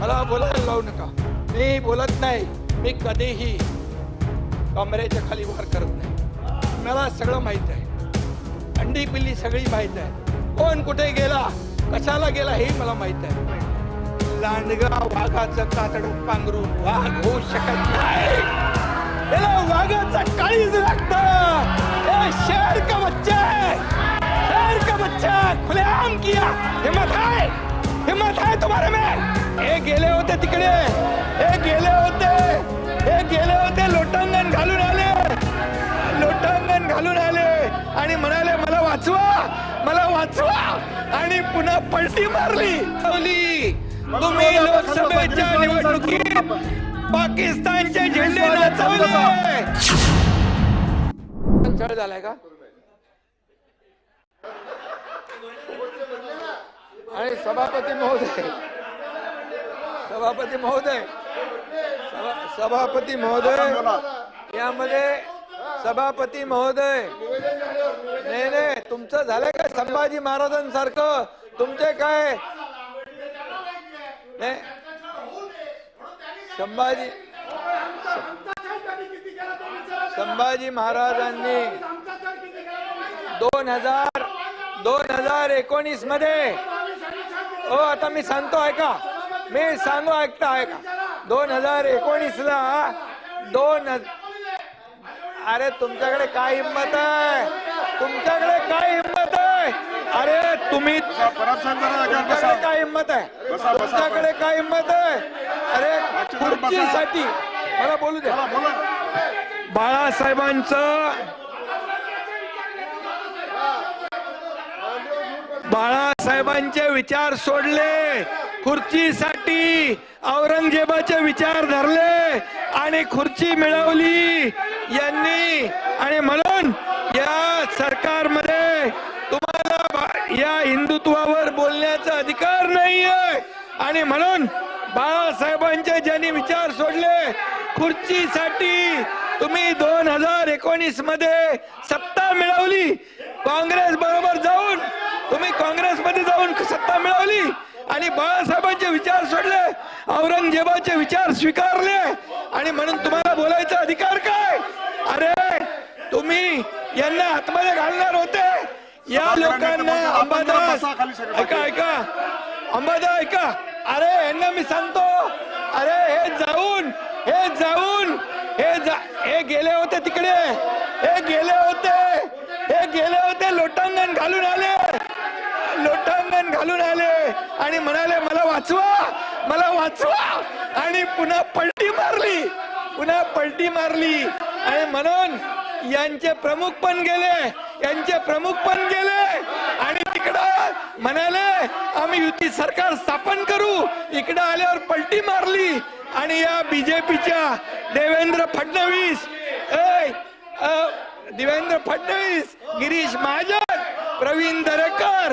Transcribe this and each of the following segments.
मला बोलायला लावू नका. मी बोलत नाही. मी कधीही कमरेच्या खाली वार करत नाही. मला सगळं माहीत आहे. अंडी पिल्ली सगळी माहीत आहे. कोण कुठे गेला? कशाला गेला हे मला माहीत आहे. लांडगा वाघाचं कातड पांघरून वाघ होऊ शकत नाही. याला वाघाचं काळीज लागत. शेर का बच्चा? है शेर का बच्चा? खुलेआम किया. हिम्मत है तुम्हारे में। हे गेले होते तिकडे। हे गेले होते। हे गेले होते लोटांगण घालून आले। लोटांगण घालून आले. आणि म्हणाले मला वाचवा मला वाचवा. आणि पुन्हा पलटी मारली. तुम्ही लोकसभेच्या निवडणुकीत पाकिस्तानचे झेंडे नाचवले. झालाय का? आणि सभापती महोदय. सभापती महोदय. सभा- सभापती महोदय. यामध्ये सभापती महोदय. नाही नाही तुमचं झालंय का संभाजी महाराजांसारखं? तुमचे काय? नाही. संभाजी संभाजी महाराजांनी दोन हजार दोन हजार एकोणीसमध्ये हो आता मी सांगतो ऐका मी सांगू ऐकता ऐका दोन हजार एकोणीस ला दोन अरे तुमच्याकडे काय हिंमत आहे तुमच्याकडे काय हिंमत आहे अरे तुम्ही. तुमच्याकडे काय हिंमत आहे. तुमच्याकडे काय हिंमत आहे अरे. खुर्चीसाठी मला बोलू द्या. बाळासाहेबांचं बाळासाहेबांचे विचार सोडले. खुर्चीसाठी औरंगजेबाचे विचार धरले आणि खुर्ची मिळवली. यांनी आणि म्हणून या सरकारमध्ये तुम्हाला या हिंदुत्वावर बोलण्याचा अधिकार नाहीये. आणि म्हणून बाळासाहेबांचे ज्यांनी विचार सोडले खुर्चीसाठी तुम्ही दोन हजार एकोणीसमध्ये सत्ता मिळवली. काँग्रेस बरोबर जाऊन तुम्ही काँग्रेसमध्ये जाऊन सत्ता मिळवली आणि बाळासाहेबांचे विचार सोडले औरंगजेबाचे विचार स्वीकारले आणि म्हणून तुम्हाला बोलायचा अधिकार काय? अरे तुम्ही यांना आतमध्ये घालणार होते. या लोकांना अंबादास ऐका ऐका. अंबादा ऐका. अरे यांना मी सांगतो. अरे हे जाऊन हे जाऊन हे जा हे गेले होते तिकडे. हे गेले होते. हे गेले होते लोटांगण घालून आले. लोटांगण घालून आले आणि म्हणाले वाचवा मला वाचवा. आणि पुन्हा पलटी मारली. पुन्हा पलटी मारली. आणि म्हणून यांचे प्रमुख पण गेले. यांचे प्रमुख पण गेले. आणि तिकडं म्हणाले आम्ही युती सरकार स्थापन करू. इकडं आल्यावर पलटी मारली. आणि या बीजेपीच्या देवेंद्र फडणवीस. देवेंद्र फडणवीस गिरीश महाजन प्रवीण दरेकर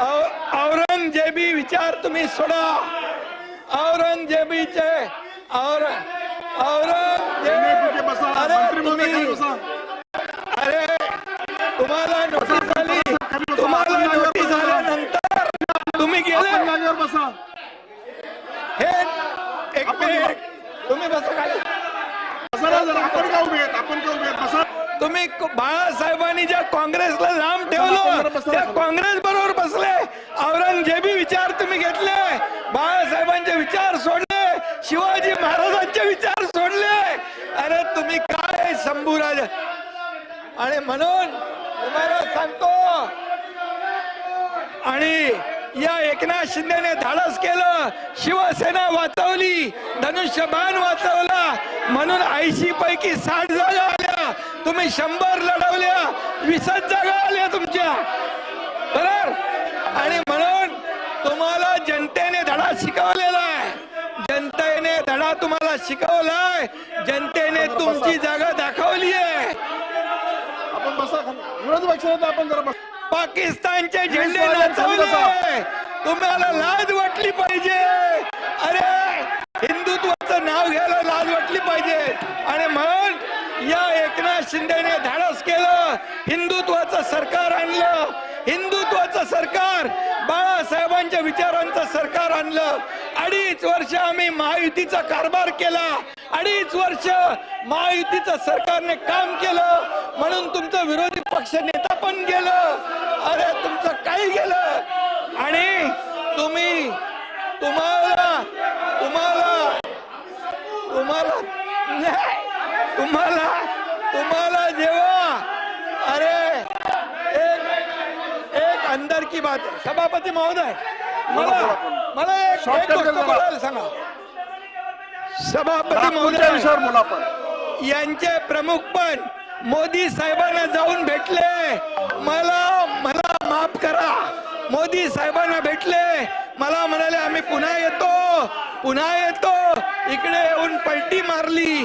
औरंगजेबी विचार तुम्ही सोडा. औरंगजेबीचे और औरंगजेब अरे तुम्ही अरे तुम्हाला नोटीस आली खाली बसा. तुम्हाला आपण जागेवर नोटीस बसा. आल्यानंतर तुम्ही आपण गेले जागेवर बसा हे एक मिनिट तुम्ही बसा खाली बसा ना जरा आपण का उभे आहेत आपण का उभे आहेत बसा तुम्ही बाळासाहेबांनी ज्या काँग्रेसला लांब ठेवलं. त्या काँग्रेस बरोबर बसले. औरंगजेबी विचार तुम्ही घेतले. बाळासाहेबांचे विचार सोडले. शिवाजी महाराजांचे विचार सोडले. अरे तुम्ही काय शंभूराज आणि म्हणून तुम्हाला सांगतो आणि या एकनाथ शिंदेने धाडस केलं. शिवसेना वाचवली. धनुष्यबाण वाचवला. म्हणून ऐंशी पैकी साठ जागा तुम्ही शंभर लढवल्या वीसच जागा आल्या तुमच्या. बरोबर? आणि म्हणून तुम्हाला जनतेने धडा शिकवलेला आहे. शिकवलाय जनतेने तुमची जागा दाखवली आहे. आपण बसा. आपण जरा बस. पाकिस्तानचे झेंडे नाचवले तुम्हाला लाज वाटली पाहिजे. अरे हिंदुत्वाचं नाव घ्यायला लाज वाटली पाहिजे. आणि म्हणून या एकनाथ शिंदेने धाडस केलं. हिंदुत्वाचं सरकार आणलं. हिंदुत्वाचं सरकार बाळासाहेबांच्या विचारांचं सरकार आणलं. अडीच वर्ष आम्ही महायुतीचा कारभार केला. अडीच वर्ष महायुतीचं सरकारने काम केलं. म्हणून तुमचं विरोधी पक्ष नेता पण गेलं. अरे तुमचं काही गेलं. आणि तुम्ही तुम्हाला तुम्हाला तुम्हाला नाही, तुम्हाला तुम्हाला जेव्हा अरे एक एक अंदर की बात. सभापती महोदय मला मला एक गोष्ट. बोलायला सांगा. सभापती महोदय विषयावर बोला आपण. यांचे प्रमुख पण मोदी साहेबांना जाऊन भेटले. मला मला माफ करा. मोदी साहेबांना भेटले. मला म्हणाले आम्ही पुन्हा येतो पुन्हा येतो. इकडे येऊन पलटी मारली.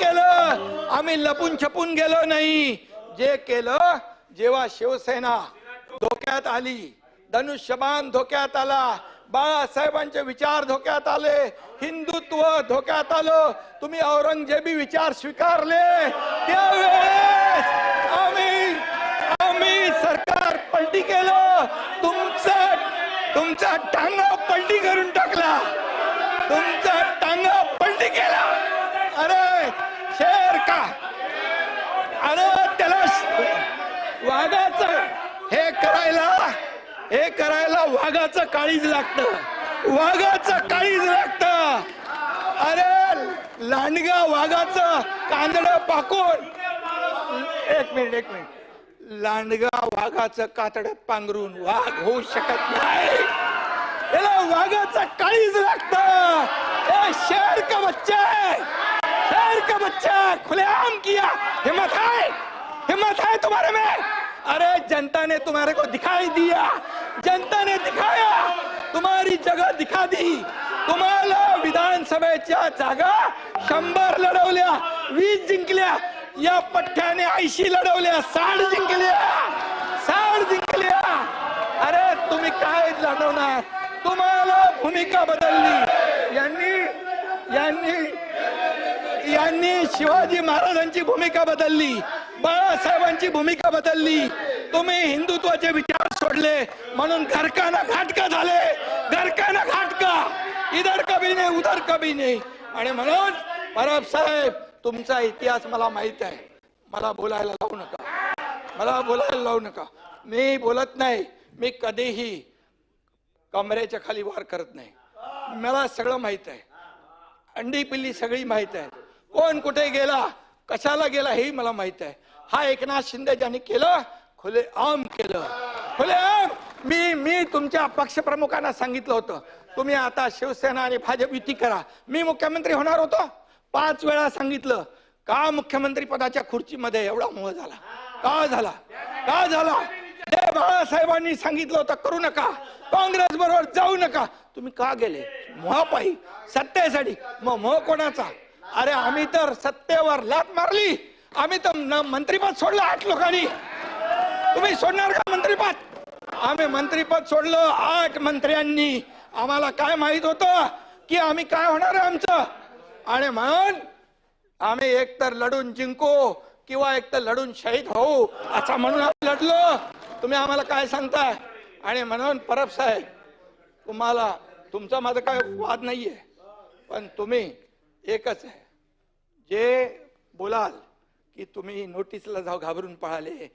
केलं आम्ही लपून छपून गेलो नाही. जे केलं जेव्हा शिवसेना धोक्यात आली धनुष्यबाण धोक्यात आला बाळासाहेबांचे विचार धोक्यात आले हिंदुत्व धोक्यात आलं तुम्ही औरंगजेबी विचार स्वीकारले. त्यावेळेस आम्ही आम्ही सरकार पलटी केलं तुमचा तुमचा टांगा पलटी करून टाकला तुमचा टांगा पलटी केला अरे शेर का अरे त्याला वाघाचं हे करायला हे करायला वाघाचं काळीज लागतं. वाघाचं काळीज लागतं. अरे लांडगा वाघाचं कांदड पाकून. एक मिनिट एक मिनिट. लांडगा वाघाचं कातडत पांघरून वाघ होऊ शकत नाही. याला वाघाचं काळीज लागत. शेर का बच्चा शेर का बच्चा खुलेआम किया. हिम्मत है? हिम्मत है तुम्हारे में? अरे जनता ने तुम्हारे को दिखाई दिया। जनता जगह दिखा दी. तुम्हाला विधानसभेच्या जागा शंभर लढवल्या वीस जिंकल्या या पठ्ठ्याने ऐंशी लढवल्या साठ जिंकल्या साठ जिंकल्या. अरे तुम्ही काय लढवणार तुम्हाला भूमिका बदलली. यांनी यांनी यांनी शिवाजी महाराजांची भूमिका बदलली बाळासाहेबांची भूमिका बदलली. तुम्ही हिंदुत्वाचे विचार सोडले. म्हणून घरकाना घाटका झाले. घरकाना घाटका. इधर कभी नाही उधर कभी नाही. आणि म्हणून परब साहेब तुमचा इतिहास मला माहीत आहे. मला बोलायला लावू नका. मला बोलायला लावू नका. मी बोलत नाही. मी कधीही कमरेच्या खाली वार करत नाही. मला सगळं माहीत आहे. अंडी पिल्ली सगळी माहीत आहे. कोण कुठे गेला कशाला गेला हेही मला माहीत आहे. हा एकनाथ शिंदे ज्यांनी केलं खुले आम केलं. बोले मी मी तुमच्या पक्षप्रमुखांना सांगितलं होतं. तुम्ही आता शिवसेना आणि भाजप युती करा. मी मुख्यमंत्री होणार होतो. पाच वेळा सांगितलं. का मुख्यमंत्री पदाच्या खुर्चीमध्ये एवढा मोह झाला? का झाला? का झाला? जे बाळासाहेबांनी सांगितलं होतं करू नका. काँग्रेस बरोबर जाऊ नका. तुम्ही का गेले? मोहापाई सत्तेसाठी. मग मोह कोणाचा? अरे आम्ही तर सत्तेवर लात मारली. आम्ही तर न- मंत्रीपद सोडलं आठ लोकांनी. तुम्ही सोडणार का मंत्रीपद? आम्ही मंत्रीपद सोडलं आठ मंत्र्यांनी. आम्हाला काय माहीत होतं की आम्ही काय होणार आहे आमचं? आणि म्हणून आम्ही एकतर लढून जिंकू किंवा एकतर लढून शहीद होऊ असं म्हणून आम्ही लढलो. तुम्ही आम्हाला काय सांगताय? आणि म्हणून परब साहेब तुम्हाला तुमचा माझा काय वाद नाहीये पण तुम्ही एकच आहे. जे बोलाल की तुम्ही नोटीसला जाऊ घाबरून पळाले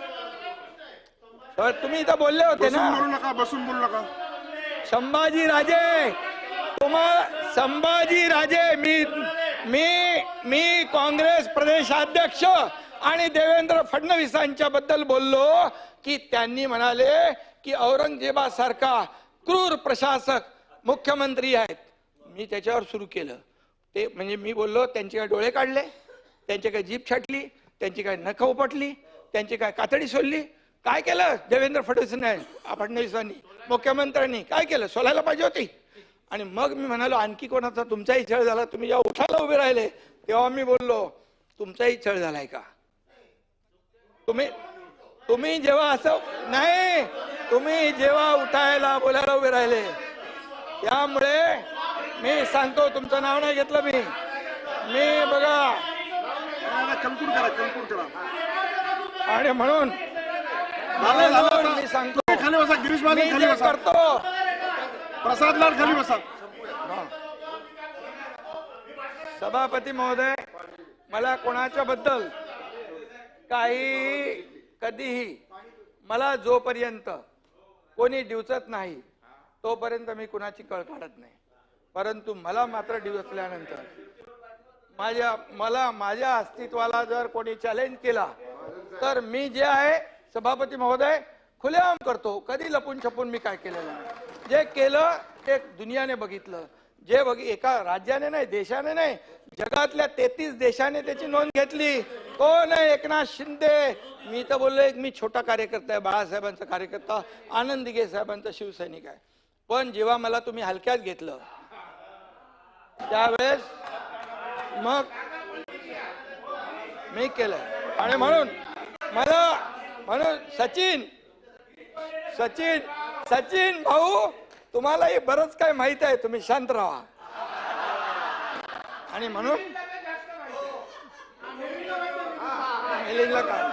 तुम्ही इथं बोलले होते बसून ना. बोलू नका बसून बोलू नका. संभाजी राजे तुम्हा संभाजी राजे मी मी मी काँग्रेस प्रदेशाध्यक्ष आणि देवेंद्र फडणवीसांच्या बद्दल बोललो की त्यांनी म्हणाले की औरंगजेबासारखा क्रूर प्रशासक मुख्यमंत्री आहेत. मी त्याच्यावर सुरू केलं. ते म्हणजे मी बोललो त्यांचे काय डोळे काढले त्यांची काय जीप छाटली त्यांची काय नख उपटली त्यांची काय कातडी सोडली काय केलं? देवेंद्र फडणवीसांनी? फडणवीसांनी. मुख्यमंत्र्यांनी. काय केलं? सोलायला पाहिजे होती. आणि मग मी म्हणालो आणखी कोणाचा तुमचाही छळ झाला? तुम्ही जेव्हा उठायला उभे राहिले तेव्हा मी बोललो तुमचाही छळ झालाय का? तुम्ही तुम्ही जेव्हा असं नाही तुम्ही जेव्हा उठायला बोलायला उभे राहिले त्यामुळे मी सांगतो तुमचं नाव नाही घेतलं मी. मी बघा. आणि म्हणून झालं, झालं म्हणून आता. मी सांगतो. खाली बसा गिरीश महाजन खाली बसा. करतो. प्रसाद लाड खाली बसा. सभापती महोदय मला कोणाच्या बद्दल काही कधीही मला जोपर्यंत कोणी डिवचत नाही तोपर्यंत मी कुणाची कळ काढत नाही. परंतु मला मात्र डिवचल्यानंतर माझ्या मला माझ्या अस्तित्वाला जर कोणी चॅलेंज केला तर मी जे आहे सभापती महोदय खुलेआम करतो. कधी लपून छपून मी काय केलेलं नाही. जे केलं ते दुनियाने बघितलं. जे बघ एका राज्याने नाही देशाने नाही जगातल्या तेहतीस देशाने त्याची नोंद घेतली. कोण आहे एकनाथ शिंदे. मी तर बोललो एक मी छोटा कार्यकर्ता आहे बाळासाहेबांचा कार्यकर्ता आनंद दिघे साहेबांचा शिवसैनिक आहे. पण जेव्हा मला तुम्ही हलक्यात घेतलं त्यावेळेस मग मी केलं आणि म्हणून मला म्हणून सचिन सचिन सचिन भाऊ तुम्हालाही बरंच काही माहीत आहे तुम्ही शांत राहा. आणि म्हणून मिलिंदला काय